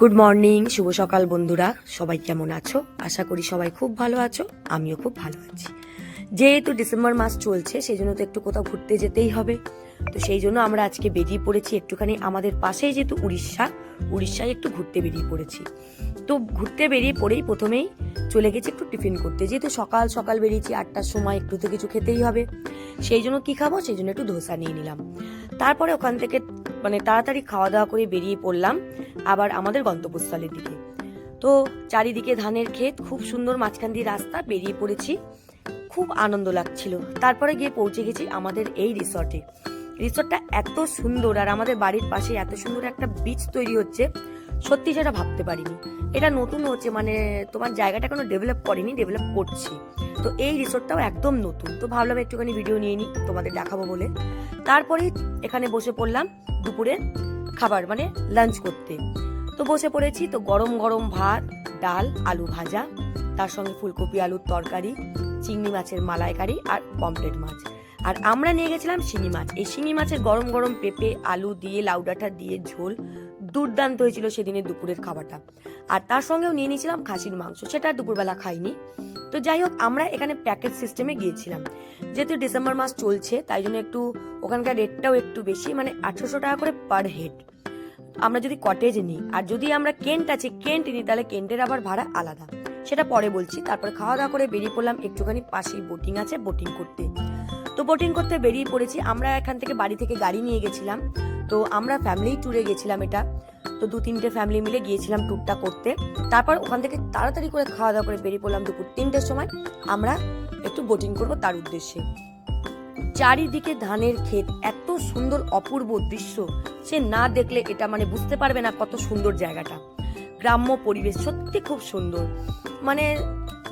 Good morning শুভ সকাল বন্ধুরা। সবাই কেমন আছো? আশা করি সবাই খুব ভালো আছো, আমিও খুব ভালো আছি। যেহেতু ডিসেম্বর মাস চলছে সেই জন্য তো একটু কোথাও ঘুরতে যেতেই হবে। তো সেই জন্য আমরা আজকে বেরিয়ে পড়েছি একটুখানি আমাদের পাশেই, যেহেতু উড়িষ্যা, উড়িষ্যায় একটু ঘুরতে বেরিয়ে পড়েছি। তো ঘুরতে বেরিয়ে পড়েই প্রথমেই চলে গেছি একটু টিফিন করতে। যেহেতু সকাল সকাল বেরিয়েছি, আটটার সময় একটু তো কিছু খেতেই হবে। সেই জন্য কী খাব? সেই জন্য একটু ধোসা নিয়ে নিলাম। তারপরে ওখান থেকে মানে তাড়াতাড়ি খাওয়া দাওয়া করে বেরিয়ে পড়লাম আবার আমাদের গন্তব্যস্থলের দিকে। তো চারিদিকে ধানের ক্ষেত, খুব সুন্দর মাঝখান দিয়ে রাস্তা, বেরিয়ে পড়েছি। খুব আনন্দ লাগছিল। তারপরে গিয়ে পৌঁছে গেছি আমাদের এই রিসর্টে রিসর্টটা এত সুন্দর আর আমাদের বাড়ির পাশে এত সুন্দর একটা বিচ তৈরি হচ্ছে। সত্যি সেটা ভাবতে পারিনি। এটা নতুন হচ্ছে মানে তোমার জায়গাটা কোনো ডেভেলপ করেনি ডেভেলপ করছি। তো এই রিসোর্টটাও একদম নতুন। তো ভাবলাম একটুখানি ভিডিও নিয়ে নিই তোমাদের দেখাবো বলে। তারপরে এখানে বসে পড়লাম দুপুরে খাবার মানে লাঞ্চ করতে। তো বসে পড়েছি, তো গরম গরম ভাত, ডাল, আলু ভাজা, তার সঙ্গে ফুলকপি, আলুর তরকারি, চিংড়ি মাছের মালাইকারি আর পমপ্লেট মাছ। আর আমরা নিয়ে গেছিলাম শিঙি মাছ। এই শিঙি মাছের গরম গরম পেঁপে, আলু দিয়ে, লাউ ডাঁটা দিয়ে, ঝোল দুর্দান্ত হয়েছিল সেদিনের দুপুরের খাবারটা। আর তার সঙ্গেও নিয়ে নিয়েছিলাম খাসির মাংস। সেটা দুপুরবেলা খাইনি। তো যাই হোক, আমরা এখানে প্যাকেজ সিস্টেমে গিয়েছিলাম। যেহেতু ডিসেম্বর মাস চলছে, তাই জন্য একটু ওখানকার রেটটাও একটু বেশি মানে আঠারোশো টাকা করে পার হেড আমরা যদি কটেজ নিই, আর যদি আমরা কেন্ট আছে কেন্ট নিই, তাহলে কেন্টের আবার ভাড়া আলাদা। সেটা পরে বলছি। তারপর খাওয়া দাওয়া করে বেরিয়ে পড়লাম, একটুখানি পাশেই বোটিং আছে বোটিং করতে। তো বোটিং করতে বেরিয়ে পড়েছি। আমরা এখান থেকে বাড়ি থেকে গাড়ি নিয়ে গেছিলাম। তো আমরা ফ্যামিলি ট্যুরে গেছিলাম এটা। তো দু তিনটে ফ্যামিলি মিলে গিয়েছিলাম ট্যুরটা করতে। তারপর ওখান থেকে তাড়াতাড়ি করে খাওয়া দাওয়া করে বেরিয়ে পড়লাম দুপুর তিনটের সময়। আমরা একটু বোটিং করব তার উদ্দেশ্যে। চারিদিকে ধানের ক্ষেত, এত সুন্দর অপূর্ব দৃশ্য। সে না দেখলে এটা মানে বুঝতে পারবে না কত সুন্দর জায়গাটা। গ্রাম্য পরিবেশ সত্যি খুব সুন্দর। মানে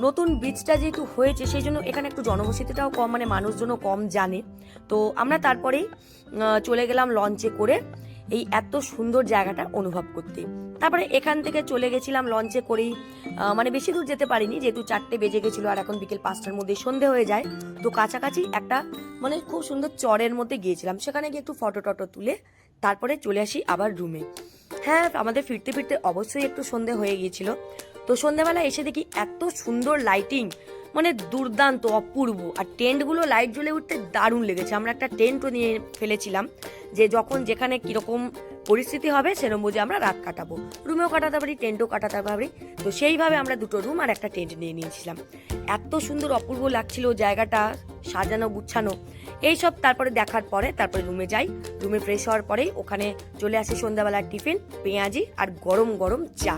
নতুন বীজটা যেহেতু হয়েছে, সেই জন্য এখানে একটু জনবসতিটাও কম মানে মানুষজনও কম জানে। তো আমরা তারপরেই চলে গেলাম লঞ্চে করে এই এত সুন্দর জায়গাটা অনুভব করতে। তারপরে এখান থেকে চলে গেছিলাম লঞ্চে করেই মানে বেশি দূর যেতে পারিনি, যেহেতু চারটে বেজে গেছিল আর এখন বিকেল পাঁচটার মধ্যে সন্ধে হয়ে যায়। তো কাছাকাছি একটা মানে খুব সুন্দর চরের মধ্যে গিয়েছিলাম, সেখানে গিয়ে একটু ফটো টটো তুলে তারপরে চলে আসি আবার রুমে হ্যাঁ আমাদের ফিরতে ফিরতে অবশ্যই একটু সন্ধে হয়ে গিয়েছিল। তো সন্ধেবেলা এসে দেখি এত সুন্দর লাইটিং মানে দুর্দান্ত, অপূর্ব। আর টেন্টগুলো লাইট জ্বলে উঠতে দারুণ লেগেছে। আমরা একটা টেন্টও নিয়ে ফেলেছিলাম যে যখন যেখানে কীরকম পরিস্থিতি হবে, সেরকম বুঝে আমরা রাত কাটাবো। রুমেও কাটাতে পারি টেন্টও কাটাতে পারি। তো সেইভাবে আমরা দুটো রুম আর একটা টেন্ট নিয়ে নিয়েছিলাম। এত সুন্দর, অপূর্ব লাগছিল জায়গাটা, সাজানো, গুছানো। এইসব তারপরে দেখার পরে তারপরে রুমে যাই। রুমে ফ্রেশ হওয়ার পরেই ওখানে চলে আসে সন্ধ্যাবেলার টিফিন, পেঁয়াজি আর গরম গরম চা।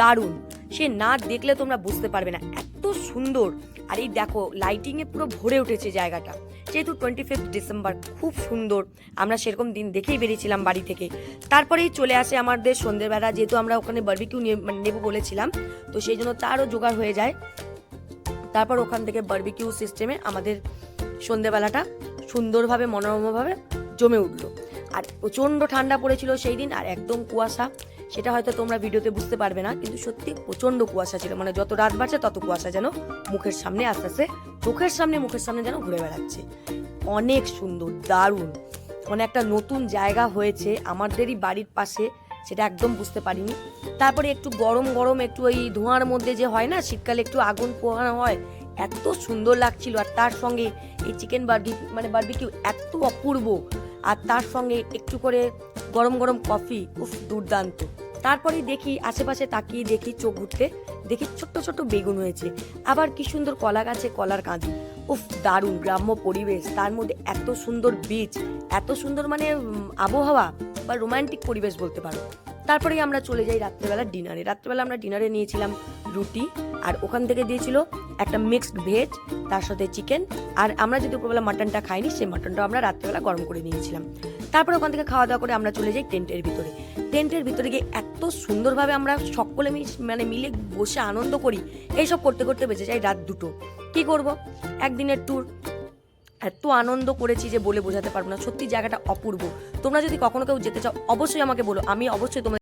দারুণ। সে না দেখলে তোমরা বুঝতে পারবে না, এত সুন্দর। আর এই দেখো লাইটিং এ পুরো ভরে উঠেছে জায়গাটা। যেহেতু টোয়েন্টি ফিফথ ডিসেম্বর খুব সুন্দর। আমরা সেরকম দিন দেখেই বেরিয়েছিলাম বাড়ি থেকে। তারপরেই চলে আসে আমাদের সন্ধ্যেবেলা যেহেতু আমরা ওখানে বার্বিকিউ মানে নেব বলেছিলাম, তো সেই জন্য তারও জোগাড় হয়ে যায়। তারপর ওখান থেকে বার্বিকিউ সিস্টেমে আমাদের সন্ধেবেলাটা সুন্দরভাবে, মনোরমভাবে জমে উঠল। আর প্রচণ্ড ঠান্ডা পড়েছিল সেই দিন, আর একদম কুয়াশা। সেটা হয়তো তোমরা ভিডিওতে বুঝতে পারবে না, কিন্তু সত্যি প্রচণ্ড কুয়াশা ছিল। মানে যত রাত বাড়ছে, তত কুয়াশা যেন মুখের সামনে আস্তে আস্তে, চোখের সামনে, মুখের সামনে যেন ঘুরে বেড়াচ্ছে। অনেক সুন্দর, দারুণ। মানে একটা নতুন জায়গা হয়েছে, আমাদেরই বাড়ির পাশে, সেটা একদম বুঝতে পারিনি। তারপরে একটু গরম গরম, একটু ওই ধোঁয়ার মধ্যে যে হয় না, শীতকালে একটু আগুন পোহানো হয়, এত সুন্দর লাগছিল। আর তার সঙ্গে এই চিকেন বার্গি মানে বার্বিকিউ এত অপূর্ব। আর তার সঙ্গে একটু করে গরম গরম কফি, উফ, দুর্দান্ত। তারপরেই দেখি আশেপাশে তাকিয়ে দেখি চোখ ঘুরতে দেখি ছোট্ট ছোট্ট বেগুন হয়েছে। আবার কি সুন্দর কলা গাছে কলার কাঁদি। উফ, দারুণ গ্রাম্য পরিবেশ, তার মধ্যে এত সুন্দর বীজ এত সুন্দর মানে আবহাওয়া বা রোমান্টিক পরিবেশ বলতে পারো। তারপরেই আমরা চলে যাই রাত্রেবেলা ডিনারে রাত্রেবেলা আমরা ডিনারে নিয়েছিলাম রুটি, আর ওখান থেকে দিয়েছিল একটা মিক্সড ভেজ তার সাথে চিকেন আর আমরা যদি দুপুরবেলা মাটনটা খাইনি, সেই মাটনটা আমরা রাত্রেবেলা গরম করে নিয়েছিলাম। তারপর ওখান থেকে খাওয়া দাওয়া করে আমরা চলে যাই টেন্টের ভিতরে। টেন্টের ভিতরে গিয়ে এত সুন্দরভাবে আমরা সকলে মানে মিলে বসে আনন্দ করি, এইসব করতে করতে বেঁচে যাই রাত দুটো। কি করব? একদিনের ট্যুর এত আনন্দ করেছি যে বলে বোঝাতে পারব না। সত্যি জায়গাটা অপূর্ব। তোমরা যদি কখনো কেউ যেতে চাও, অবশ্যই আমাকে বলো। আমি অবশ্যই তোমাদের